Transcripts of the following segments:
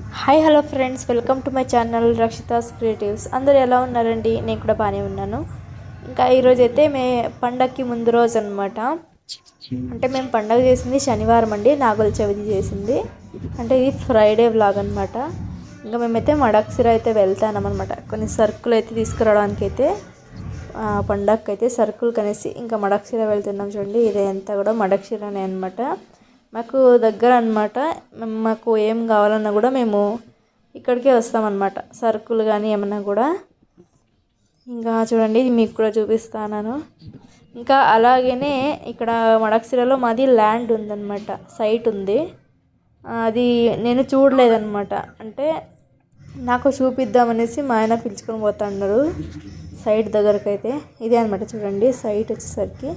Hi hello friends welcome to my channel Rakshita's creatives అందరు ఎలా ఉన్నారండి? నేను కూడా బాగానే ఉన్నాను. ఇంకా ఈరోజు అయితే మే పండగకి ముందు రోజు అనమాట అంటే మేము పండగ చేసింది శనివారం అండి నాగుల చవితి చేసింది. అంటే ఇది ఫ్రైడే వ్లాగ్ అనమాట ఇంకా మేమైతే మడక్సిర అయితే వెళ్తానమనమాట కొన్ని సరుకులు అయితే తీసుకురావడానికి అయితే పండగకి అయితే సరుకులు కనేసి ఇంకా మడక్సిర వెళ్తున్నాం చూడండి. ఇదే అంతా కూడా మడక్సిరనే అనమాట మాకు దగ్గర అనమాట మాకు ఏం కావాలన్నా కూడా మేము ఇక్కడికే వస్తామన్నమాట. సరుకులు కానీ ఏమన్నా కూడా. ఇంకా చూడండి ఇది మీకు కూడా చూపిస్తాను ఇంకా అలాగనే ఇక్కడ మడక్సిరలో మాది ల్యాండ్ ఉందన్నమాట. సైట్ ఉంది. అది నేను చూడలేదన్నమాట. అంటే నాకు చూపిద్దామనేసి మా ఆయన పిలుచుకొని పోతాన్నారు సైట్ దగ్గరకు అయితే ఇదే అనమాట చూడండి సైట్ వచ్చేసరికి.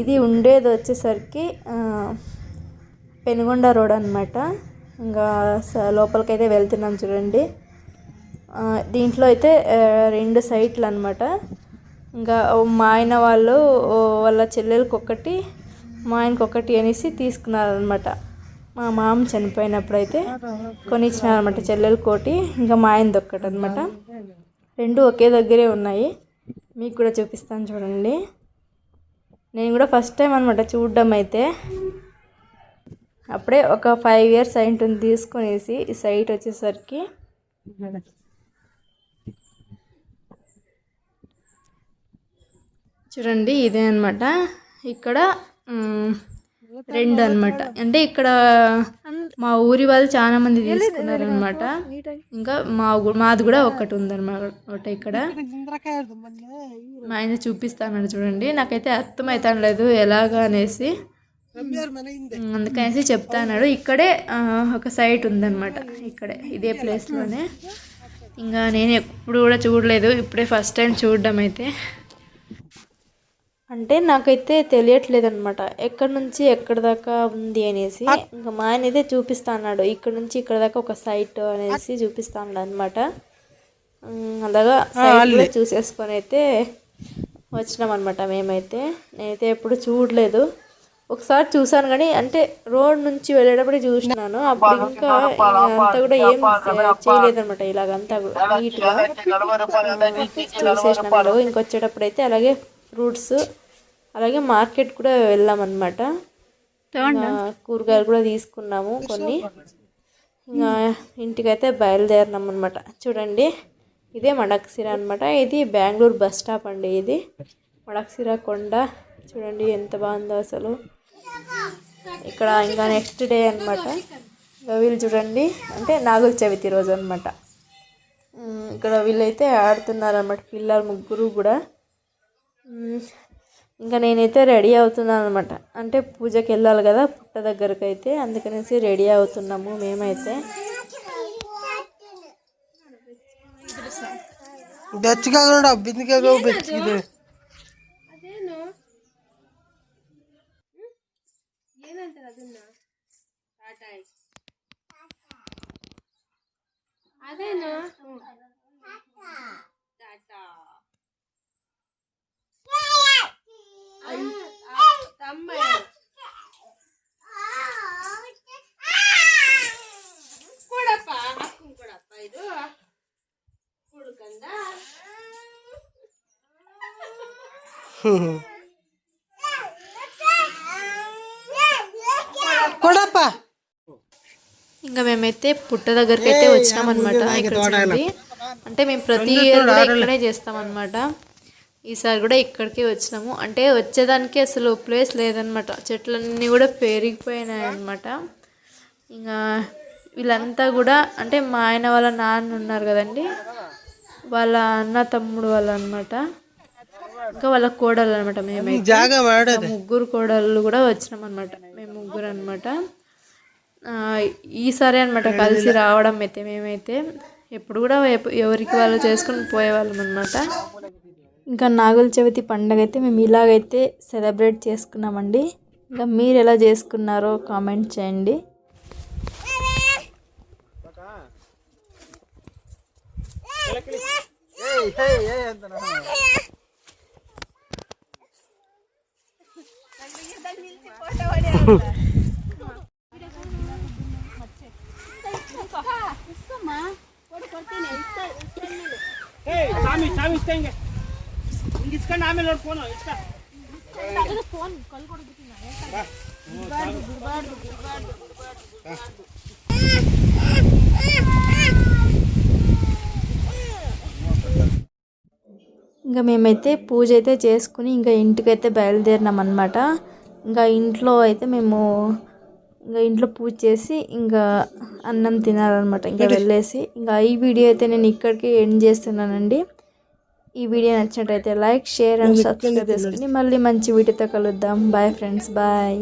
ఇది ఉండేది వచ్చేసరికి పెనుగొండ రోడ్ అనమాట ఇంకా స- లోపలికైతే వెళ్తున్నాం చూడండి. దీంట్లో అయితే రెండు సైట్లు అనమాట ఇంకా మా ఆయన వాళ్ళు వాళ్ళ చెల్లెలకి ఒకటి మా ఆయనకి ఒకటి అనేసి తీసుకున్నారనమాట మా మామ చనిపోయినప్పుడు అయితే కొనిచ్చినారనమాట చెల్లెలు ఒకటి ఇంకా మా ఆయనది ఒక్కటి అనమాట రెండు ఒకే దగ్గరే ఉన్నాయి. మీకు కూడా చూపిస్తాను చూడండి. నేను కూడా ఫస్ట్ టైం అనమాట చూడడం అయితే. అప్పుడే ఒక ఫైవ్ ఇయర్స్ అయింటుంది తీసుకునేసి ఈ సైట్ వచ్చేసరికి. చూడండి ఇదే అనమాట ఇక్కడ రెండు అనమాట అంటే ఇక్కడ మా ఊరి వాళ్ళు చాలా మంది తీసుకున్నారనమాట ఇంకా మా మాది కూడా ఒకటి ఉందన్నమాట ఇక్కడ. మా ఆయన చూపిస్తాను చూడండి. నాకైతే అర్థం అవుతాను లేదు ఎలాగా అనేసి. అందుకనేసి చెప్తాన్నాడు ఇక్కడే ఒక సైట్ ఉందన్నమాట. ఇక్కడే ఇదే ప్లేస్లోనే. ఇంకా నేను ఎప్పుడు కూడా చూడలేదు. ఇప్పుడే ఫస్ట్ టైం చూడడం అయితే. అంటే నాకైతే తెలియట్లేదు అనమాట ఎక్కడి నుంచి ఎక్కడి దాకా ఉంది అనేసి. ఇంకా మా ఆయన అయితే చూపిస్తా అన్నాడు. ఇక్కడ నుంచి ఇక్కడ దాకా ఒక సైట్ అనేసి చూపిస్తా అన్నాడు అనమాట అలాగా చూసేసుకొని అయితే వచ్చినాం అనమాట మేమైతే. నేనైతే ఎప్పుడు చూడలేదు. ఒకసారి చూసాను కానీ అంటే రోడ్ నుంచి వెళ్ళేటప్పుడు చూసినాను. అప్పుడు ఇంకా అంతా కూడా ఏం చేయలేదు అనమాట ఇలాగంతా నీట్గా చూసేసినాను ఇంకొచ్చేటప్పుడు అయితే అలాగే ఫ్రూట్స్ అలాగే మార్కెట్ కూడా వెళ్ళామన్నమాట. కూరగాయలు కూడా తీసుకున్నాము కొన్ని. ఇంకా ఇంటికైతే బయలుదేరినాం అనమాట చూడండి ఇదే మడక్సిర అనమాట ఇది బెంగళూరు బస్ స్టాప్ అండి ఇది. మడక్సిర కొండ. చూడండి ఎంత బాగుందో అసలు. ఇక్కడ ఇంకా నెక్స్ట్ డే అనమాట వీళ్ళు చూడండి. అంటే నాగుల చవితి రోజు అనమాట ఇక్కడ వీళ్ళైతే ఆడుతున్నారు అనమాట పిల్లలు ముగ్గురు కూడా. ఇంకా నేనైతే రెడీ అవుతున్నాను అనమాట అంటే పూజకి వెళ్ళాలి కదా పుట్ట దగ్గరకు అయితే అందుకనేసి రెడీ అవుతున్నాము మేమైతే. ಬೆಚ್ಚಗಾಗೋಣ ಬಿಂದಿಗೆ ಬೆಚ್ಚಗಿದೆ ಕೊಡಪ್ಪ ఇంకా మేమైతే పుట్ట దగ్గరికి అయితే వచ్చినాం అనమాట అంటే మేము ప్రతి ఇయర్ కూడా ఇక్కడే చేస్తామన్నమాట ఈసారి కూడా ఇక్కడికి వచ్చినాము. అంటే వచ్చేదానికి అసలు ప్లేస్ లేదనమాట చెట్లన్నీ కూడా పెరిగిపోయినాయి అనమాట ఇంకా వీళ్ళంతా కూడా అంటే మా ఆయన వాళ్ళ నాన్న ఉన్నారు కదండి. వాళ్ళ అన్న తమ్ముడు వాళ్ళనమాట ఇంకా వాళ్ళ కోడలు అనమాట మేము ముగ్గురు కోడళ్ళు కూడా వచ్చినాం అనమాట ముగ్గురు అనమాట ఈసారి అనమాట కలిసి రావడం అయితే మేమైతే ఎప్పుడు కూడా ఎవరికి వాళ్ళు చేసుకొని పోయేవాళ్ళం అనమాట ఇంకా నాగుల చవితి పండగ అయితే మేము ఇలాగైతే సెలబ్రేట్ చేసుకున్నామండి ఇంకా మీరు ఎలా చేసుకున్నారో కామెంట్ చేయండి చామి इंक मेमे पूजे चुस्कनी इंक इंटे बैलदेरी ఇంకా ఇంట్లో అయితే మేము ఇంకా ఇంట్లో పూజ చేసి ఇంకా అన్నం తినాలన్నమాట. ఇంకా వెళ్ళేసి ఇంకా ఈ వీడియో అయితే నేను ఇక్కడికి ఎండ్ చేస్తున్నానండి. ఈ వీడియో నచ్చినట్టయితే లైక్ షేర్ అండ్ సబ్స్క్రైబ్ చేసుకుని మళ్ళీ మంచి వీడియోతో కలుద్దాం. Bye friends bye